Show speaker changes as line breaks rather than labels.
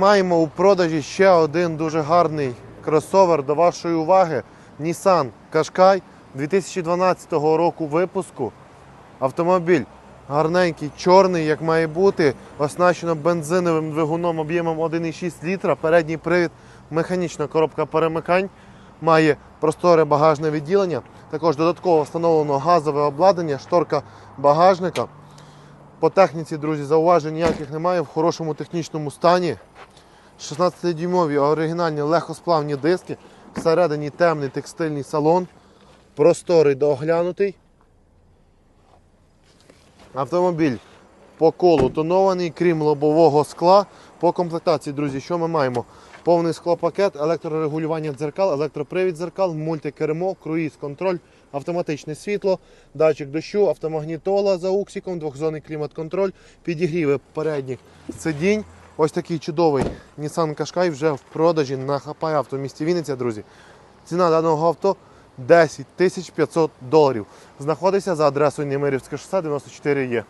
Маємо у продажі ще один дуже гарний кросовер до вашої уваги. Nissan Qashqai 2012 року випуску. Автомобіль гарненький, чорний, як має бути, оснащено бензиновим двигуном об'ємом 1,6 літра, передній привід, механічна коробка перемикань, має просторе багажне відділення. Також додатково встановлено газове обладнання, шторка багажника. По техніці, друзі, зауважень ніяких немає в хорошому технічному стані. 16-дюймові оригінальні легкосплавні диски. Всередині темний текстильний салон. Просторий доглянутий. Автомобіль по колу тонований, крім лобового скла. По комплектації, друзі, що ми маємо? Повний склопакет, електрорегулювання дзеркал, електропривід дзеркал, мультикермо, круїз контроль, автоматичне світло, датчик дощу, автомагнітола за уксіком, двохзонний клімат-контроль, підігріви передніх сидінь. Ось такий чудовий Nissan Qashqai вже в продажі на Хапай авто місті Вінниця, друзі. Ціна даного авто 10 500 доларів. Знаходиться за адресою Немирівське шосе 94 є.